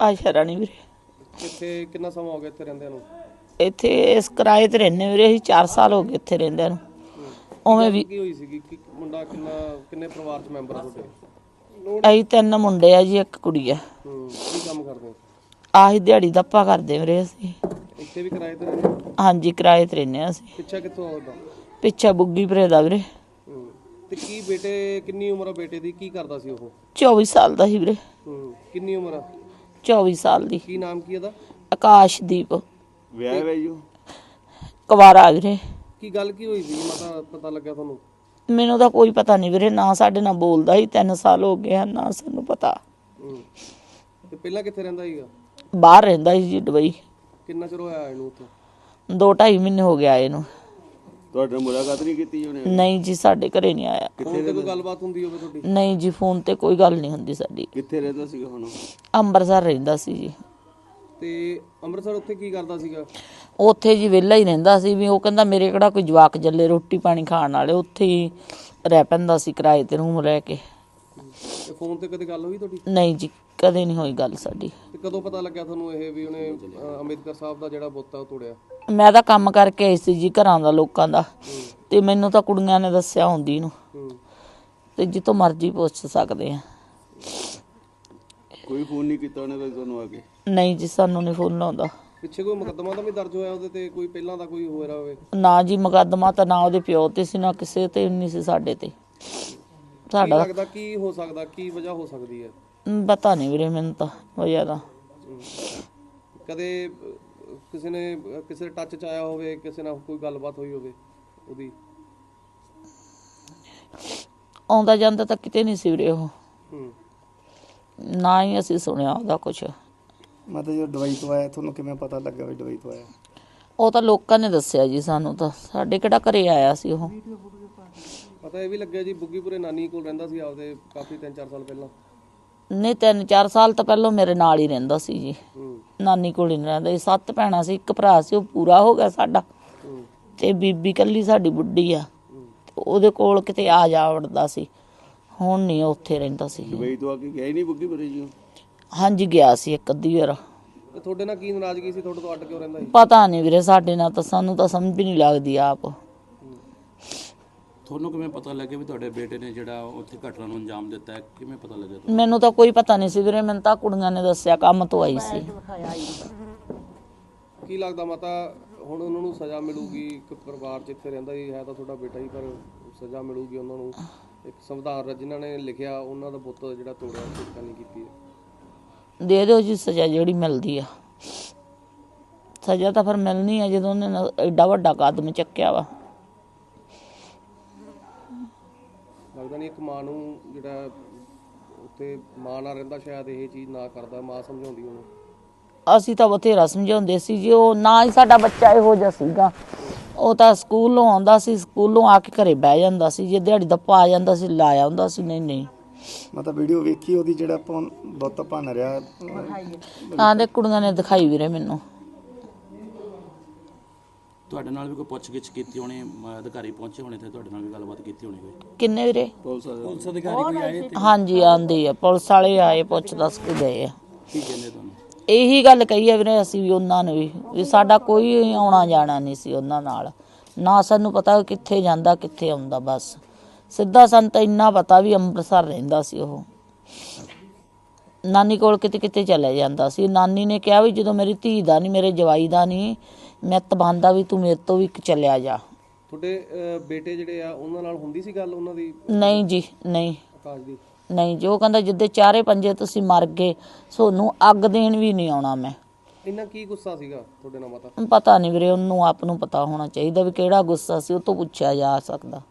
ਆਸ਼ਾ ਰਾਣੀ ਵੀਰੇ। ਕਿੱਥੇ ਕਿੰਨਾ ਸਮਾਂ ਹੋ ਗਿਆ ਇੱਥੇ ਰਹਿੰਦਿਆਂ ਨੂੰ? ਇੱਥੇ ਇਸ ਕਿਰਾਏ ਤੇ ਰਹਿੰਦੇ ਵੀਰੇ ਅਸੀਂ 4 ਸਾਲ ਹੋ ਗਏ ਇੱਥੇ ਰਹਿੰਦਿਆਂ ਨੂੰ। ਉਵੇਂ ਵੀ ਕੀ ਹੋਈ ਸੀਗੀ? ਕਿ ਮੁੰਡਾ ਕਿੰਨਾ ਕਿੰਨੇ ਪਰਿਵਾਰ ਚ ਮੈਂਬਰ ਆ ਤੁਹਾਡੇ? ਅਸੀਂ ਤਿੰਨ ਮੁੰਡੇ ਆ ਜੀ ਇੱਕ ਕੁੜੀ ਆ। ਹੂੰ ਕੀ ਕੰਮ ਕਰਦੇ? ਹੋ ਆਹੀ ਦਿਹਾੜੀ ਦੱਪਾ ਕਰਦੇ ਵੀਰੇ ਅਸੀਂ। ਇੱਥੇ ਵੀ ਕਿਰਾਏ ਤੇ ਰਹਿੰਦੇ ਹੋ? ਹਾਂਜੀ ਕਿਰਾਏ ਤੇ ਰਹਿੰਦੇ ਹਾਂ ਅਸੀਂ। ਪਿੱਛਾ ਕਿੱਥੋਂ ਆਉਂਦਾ ਪਿੱਛੇ ਬੁੱਗੀ ਭਰੇ ਦਾ ਵੀਰੇ। ਹੂੰ ਤੇ ਕੀ ਬੇਟੇ ਕਿੰਨੀ ਉਮਰ ਆ ਬੇਟੇ ਦੀ? ਕੀ ਕਰਦਾ ਸੀ ਉਹ? 24 ਸਾਲ ਦਾ ਸੀ ਵੀਰੇ। ਹੂੰ ਕਿੰਨੀ ਉਮਰ ਆ? 24 ਸਾਲ ਦੀ। ਕੀ ਨਾਮ ਕੀ ਇਹਦਾ ਆਕਾਸ਼ਦੀਪ। ਵਿਆਹ ਵੇ ਜੀ? ਕੁਵਾਰਾ ਵੀਰੇ। ਕੀ ਗੱਲ ਕੀ ਹੋਈ ਸੀ? ਮਾਤਾ ਪਤਾ ਲੱਗਿਆ ਤੁਹਾਨੂੰ। ਮੈਨੂੰ ਤਾਂ ਕੋਈ ਪਤਾ ਨਹੀਂ ਵੀਰੇ ਨਾ ਸਾਡੇ ਨਾਲ ਬੋਲਦਾ ਸੀ 3 ਸਾਲ ਹੋ ਗਏ ਆ ਨਾ ਸਾਨੂੰ ਪਤਾ। ਹੂੰ। ਤੇ ਪਹਿਲਾਂ ਕਿੱਥੇ ਰਹਿੰਦਾ ਸੀਗਾ? ਬਾਹਰ ਰਹਿੰਦਾ ਸੀ ਜੀ ਦੁਬਈ। ਕਿੰਨਾ ਚਿਰ ਹੋਇਆ ਇਹਨੂੰ ਉੱਥੇ? ਦੋ ਢਾਈ ਮਹੀਨੇ ਹੋ ਗਿਆ ਇਹਨੂੰ ਤੁਹਾਡੇ ਨਾਲ ਮੁਲਾਕਾਤ ਨਹੀਂ ਕੀਤੀ ਉਹਨੇ? ਨਹੀਂ ਜੀ ਸਾਡੇ ਘਰੇ ਨਹੀਂ ਆਇਆ। ਫੋਨ ਤੇ ਕੋਈ ਗੱਲਬਾਤ ਹੁੰਦੀ ਹੋਵੇ ਤੁਹਾਡੀ? ਨਹੀਂ ਜੀ ਫੋਨ ਤੇ ਕੋਈ ਗੱਲ ਨਹੀਂ ਹੁੰਦੀ ਸਾਡੀ। ਕਿੱਥੇ ਰਹਿੰਦਾ ਸੀਗਾ ਹੁਣ? ਅੰਮ੍ਰਿਤਸਰ ਰਹਿੰਦਾ ਸੀ ਜੀ। ਤੇ ਅੰਮ੍ਰਿਤਸਰ ਉੱਥੇ ਕੀ ਕਰਦਾ ਸੀਗਾ? ਉੱਥੇ ਜੀ ਵਿਹਲਾ ਹੀ ਰਹਿੰਦਾ ਸੀ ਵੀ ਉਹ ਕਹਿੰਦਾ ਮੇਰੇ ਕਿਹੜਾ ਕੋਈ ਜਵਾਕ ਜੱਲੇ ਰੋਟੀ ਪਾਣੀ ਖਾਣ ਵਾਲੇ ਉੱਥੇ ਹੀ ਰਹਿ ਪੈਂਦਾ ਸੀ ਕਿਰਾਏ ਤੇ ਰੂਮ ਰਹਿ ਕੇ। ਤੇ ਫੋਨ ਤੇ ਕਦੇ ਗੱਲ ਹੋਈ ਤੁਹਾਡੀ? ਨਹੀਂ ਜੀ ਕਦੇ ਨਹੀਂ ਹੋਈ ਗੱਲ ਸਾਡੀ। ਤੇ ਕਦੋਂ ਪਤਾ ਲੱਗਿਆ ਤੁਹਾਨੂੰ ਇਹ ਵੀ ਉਹਨੇ ਅ, ਅੰਬੇਦਕਰ ਸਾਹਿਬ ਦਾ ਜਿਹੜਾ ਬੁੱਤ ਆ ਉਹ ਤੋੜਿਆ? ਮੈਂ ਤਾਂ ਕੰਮ ਕਰਕੇ ਆਈ ਸੀ ਜੀ ਘਰਾਂ ਦਾ ਲੋਕਾਂ ਦਾ। ਤੇ ਮੈਨੂੰ ਤਾਂ ਕੁੜੀਆਂ ਨੇ ਦੱਸਿਆ ਹੁੰਦੀ ਨੂੰ। ਤੇ ਜਿੱਥੋਂ ਮਰਜ਼ੀ ਪੁੱਛ ਸਕਦੇ ਆ। ਕੋਈ ਫੋਨ ਨਹੀਂ ਕੀਤਾ ਉਹਨੇ ਤੁਹਾਨੂੰ ਆ ਕੇ? ਨਹੀਂ ਜੀ ਸਾਨੂੰ ਨਹੀਂ ਫੋਨ ਲਾਉਂਦਾ। ਪਿੱਛੇ ਕੋਈ ਮੁਕੱਦਮਾ ਤਾਂ ਵੀ ਦਰਜ ਹੋਇਆ ਉਹਦੇ ਤੇ ਕੋਈ ਪਹਿਲਾਂ ਦਾ ਕੋਈ ਹੋਇਆ ਹੋਵੇ? ਨਾ ਜੀ ਮੁਕੱਦਮਾ ਤਾਂ ਨਾ ਉਹਦੇ ਪਿਓ ਤੇ ਸੀ ਨਾ ਕਿਸੇ ਤੇ ਨਹੀਂ ਸੀ ਸਾਡੇ ਤੇ। ਕੀ ਸਾਡਾ ਲੱਗਦਾ ਕੀ ਹੋ ਸਕਦਾ ਕੀ ਵਜ੍ਹਾ ਹੋ ਸਕਦੀ ਹੈ? ਮ, ਪਤਾ ਨਹੀਂ ਵੀਰੇ ਮੈਨੂੰ ਤਾਂ ਵਜ੍ਹਾ ਦਾ ਹੂੰ। ਕਦੇ ਕਿਸੇ ਨੇ ਕਿਸੇ ਦੇ ਟੱਚ ਚ ਆਇਆ ਹੋਵੇ ਕਿਸੇ ਨਾਲ ਕੋਈ ਗੱਲਬਾਤ ਹੋਈ ਹੋਵੇ ਉਹਦੀ। ਆਉਂਦਾ ਜਾਂਦਾ ਤਾਂ ਕਿਤੇ ਨਹੀਂ ਸੀ ਵੀਰੇ ਉਹ। ਹੂੰ। ਨਾ ਹੀ ਅਸੀਂ ਸੁਣਿਆ ਉਹਦਾ ਕੁਝ ਮਤਲਬ ਜਦੋਂ ਦਵਾਈ ਤੋਂ ਆਇਆ ਤੁਹਾਨੂੰ ਕਿਵੇਂ ਪਤਾ ਲੱਗਾ ਵੀ ਦਵਾਈ ਤੋਂ ਆਇਆ? ਉਹ ਤਾਂ ਲੋਕਾਂ ਨੇ ਦੱਸਿਆ ਜੀ ਸਾਨੂੰ ਤਾਂ। ਸਾਡੇ ਕਿਹੜਾ ਘਰੇ ਆਇਆ ਸੀ ਉਹ। ਪਤਾ ਇਹ ਵੀ ਲੱਗਿਆ ਜੀ ਬੁੱਗੀਪੁਰੇ ਨਾਨੀ ਕੋਲ ਰਹਿੰਦਾ ਸੀ ਆਪਦੇ ਕਾਫੀ 3-4 ਸਾਲ ਪਹਿਲਾਂ। ਨਹੀਂ ਤਿੰਨ ਚਾਰ ਸਾਲ ਤਾਂ ਪਹਿਲਾਂ ਮੇਰੇ ਨਾਲ ਹੀ ਰਹਿੰਦਾ ਸੀ ਜੀ। ਨਾਨੀ ਕੋਲ ਹੀ ਰਹਿੰਦਾ ਸੀ। ਸੱਤ ਭੈਣਾਂ ਸੀ ਇੱਕ ਭਰਾ ਸੀ ਉਹ ਪੂਰਾ ਹੋ ਗਿਆ ਸਾਡਾ। ਤੇ ਬੀਬੀ ਕੱਲੀ ਸਾਡੀ ਬੁੱਢੀ ਆ। ਉਹਦੇ ਕੋਲ ਕਿਤੇ ਆ ਜਾ ਵੜਦਾ ਸੀ। ਹੁਣ ਨਹੀਂ ਉੱਥੇ ਰਹਿੰਦਾ ਸੀ ਦੁਬਈ ਤੋਂ ਆ ਕੇ ਗਿਆ ਹੀ ਨਹੀਂ ਬੁੱਗੀ ਬਰੇ ਜੀ? ਹਾਂਜੀ ਗਿਆ ਸੀ ਇੱਕ ਅੱਧੀ ਵਾਰ। ਤੁਹਾਡੇ ਨਾਲ ਕੀ ਨਾਰਾਜ਼ਗੀ ਸੀ? ਤੁਹਾਡੇ ਤੋਂ ਅੱਡ ਕਿਉਂ ਰਹਿੰਦਾ ਸੀ? ਪਤਾ ਨਹੀਂ ਵੀਰੇ ਸਾਡੇ ਨਾਲ ਤਾਂ ਸਾਨੂੰ ਤਾਂ ਸਮਝ ਵੀ ਨਹੀਂ ਲੱਗਦੀ ਆਪ। ਤੁਹਾਨੂੰ ਕਿਵੇਂ ਪਤਾ ਲੱਗਿਆ ਵੀ ਤੁਹਾਡੇ ਬੇਟੇ ਨੇ ਜਿਹੜਾ ਉੱਥੇ ਘਟਨਾ ਨੂੰ ਅੰਜਾਮ ਦਿੱਤਾ ਹੈ? ਕਿਵੇਂ ਪਤਾ ਲੱਗਿਆ ਤੁਹਾਨੂੰ? ਮੈਨੂੰ ਤਾਂ ਕੋਈ ਪਤਾ ਨਹੀਂ ਸੀ ਵੀਰੇ ਮੈਨੂੰ ਤਾਂ ਕੁੜੀਆਂ ਨੇ ਦੱਸਿਆ ਕੰਮ ਤੋਂ ਆਈ ਸੀ। ਕੀ ਲੱਗਦਾ ਮਾਤਾ ਹੁਣ ਉਹਨਾਂ ਨੂੰ ਸਜ਼ਾ ਮਿਲੂਗੀ? ਇੱਕ ਪਰਿਵਾਰ ਇੱਥੇ ਰਹਿੰਦਾ ਹੀ ਹੈ ਤਾਂ ਤੁਹਾਡਾ ਬੇਟਾ ਹੀ ਪਰ ਸਜ਼ਾ ਮਿਲੂਗੀ ਉਹਨਾਂ ਨੂੰ। ਇੱਕ ਸੰਵਿਧਾਨ ਰਚ ਜਿਨ੍ਹਾਂ ਨੇ ਲਿਖਿਆ ਉਹਨਾਂ ਦਾ ਬੁੱਤ ਜਿਹੜਾ ਤੋੜਿਆ ਸਿੱਖਾਂ ਨਹੀਂ ਕੀਤੀ ਹੈ। ਦੇ ਦਿਓ ਜੀ ਸਜ਼ਾ ਜਿਹੜੀ ਮਿਲਦੀ ਆ। ਸਜ਼ਾ ਤਾਂ ਫਿਰ ਮਿਲਣੀ ਆ ਜਦੋਂ ਉਹਨੇ ਐਡਾ ਵੱਡਾ ਕਦਮ ਚੱਕਿਆ ਵਾ। ਲੱਗਦਾ ਨਹੀਂ ਇੱਕ ਮਾਂ ਨੂੰ ਜਿਹੜਾ ਉੱਥੇ ਮਾਂ ਨਾਲ ਰਹਿੰਦਾ ਸ਼ਾਇਦ ਇਹ ਚੀਜ਼ ਨਾ ਕਰਦਾ ਮਾਂ ਸਮਝਾਉਂਦੀ ਉਹਨੂੰ। ਅਸੀਂ ਤਾਂ ਬਥੇਰਾ ਸਮਝਾਉਂਦੇ ਸੀ ਜੀ ਉਹ ਨਾ ਹੀ ਸਾਡਾ ਬੱਚਾ ਇਹੋ ਜਿਹਾ ਸੀਗਾ। ਉਹ ਤਾਂ ਸਕੂਲੋਂ ਆਉਂਦਾ ਸੀ ਸਕੂਲੋਂ ਆ ਕੇ ਘਰੇ ਬਹਿ ਜਾਂਦਾ ਸੀ ਜੇ ਦਿਹਾੜੀ ਦਾ ਪਾ ਜਾਂਦਾ ਸੀ ਲਾਇਆ ਹੁੰਦਾ ਸੀ ਨਹੀਂ ਨਹੀਂ। ਮਤਲਬ ਵੀਡੀਓ ਵੇਖੀ ਉਹਦੀ ਜਿਹੜਾ ਆਪਾਂ ਬੁੱਤ ਭੰਨ ਰਿਹਾ ਹਾਂ ਦੇ ਕੁੜੀਆਂ ਨੇ ਦਿਖਾਈ ਵੀਰੇ ਮੈਨੂੰ। ਤੁਹਾਡੇ ਨਾਲ ਵੀ ਕੋਈ ਪੁੱਛਗਿੱਛ ਕੀਤੀ ਹੋਣੀ ਅਧਿਕਾਰੀ ਪਹੁੰਚੇ ਹੋਣੇ ਤੇ ਤੁਹਾਡੇ ਨਾਲ ਵੀ ਗੱਲਬਾਤ ਕੀਤੀ ਹੋਣੀ ਕੋਈ? ਕਿੰਨੇ ਵੀਰੇ? ਪੁਲਿਸ ਵਾਲੇ। ਹਾਂਜੀ ਆਂਦੇ ਆ। ਪੁਲਿਸ ਵਾਲੇ ਆਏ ਪੁੱਛ ਦੱਸ ਕੇ ਗਏ ਆ। ਕੀ ਕਹਿੰਦੇ ਤੁਹਾਨੂੰ? ਇਹੀ ਗੱਲ ਕਹੀ ਆ ਵੀਰੇ ਅਸੀਂ ਵੀ ਉਹਨਾਂ ਨੂੰ ਵੀ ਵੀ ਸਾਡਾ ਕੋਈ ਆਉਣਾ ਜਾਣਾ ਨਹੀਂ ਸੀ ਉਹਨਾਂ ਨਾਲ। ਨਾ ਸਾਨੂੰ ਪਤਾ ਕਿੱਥੇ ਜਾਂਦਾ ਕਿੱਥੇ ਆਉਂਦਾ ਬਸ। ਸਿੱਧਾ ਸਾਨੂੰ ਤਾਂ ਇੰਨਾ ਪਤਾ ਵੀ ਅੰਮ੍ਰਿਤਸਰ ਰਹਿੰਦਾ ਸੀ ਉਹ। ਨਾਨੀ ਕੋਲ ਕਿਤੇ ਕਿਤੇ ਚਲੇ ਜਾਂਦਾ ਸੀ। ਨਾਨੀ ਨੇ ਕਿਹਾ ਵੀ ਜਦੋਂ ਮੇਰੀ ਧੀ ਦਾ ਨਹੀਂ ਮੇਰੇ ਜਵਾਈ ਦਾ ਨਹੀਂ ਮੈਂ ਤਬਾਂਦਾ ਵੀ ਤੂੰ ਮੇਰੇ ਤੋਂ ਵੀ ਚਲਿਆ ਜਾ। ਤੁਹਾਡੇ ਅਹ, ਬੇਟੇ ਜਿਹੜੇ ਆ ਉਹਨਾਂ ਨਾਲ ਹੁੰਦੀ ਸੀ ਗੱਲ ਉਹਨਾਂ ਦੀ? ਨਹੀਂ ਜੀ ਨਹੀਂ। ਆਕਾਸ਼ ਦੀ? ਨਹੀਂ ਜੋ ਕਹਿੰਦਾ ਜਿੱਦੇ ਚਾਰੇ ਪੰਜੇ ਤੁਸੀਂ ਮਰ ਗਏ ਸੋਨੂੰ ਅੱਗ ਦੇਣ ਵੀ ਨਹੀਂ ਆਉਣਾ ਮੈਂ। ਇੰਨਾ ਕੀ ਗੁੱਸਾ ਸੀਗਾ ਤੁਹਾਡੇ ਨਾਲ ਮਾਤਾ? ਪਤਾ ਨਹੀਂ ਵੀਰੇ ਉਹਨੂੰ ਆਪ ਨੂੰ ਪਤਾ ਹੋਣਾ ਚਾਹੀਦਾ ਵੀ ਕਿਹੜਾ ਗੁੱਸਾ ਸੀ ਉਹ ਤੋਂ ਪੁੱਛਿਆ ਜਾ ਸਕਦਾ।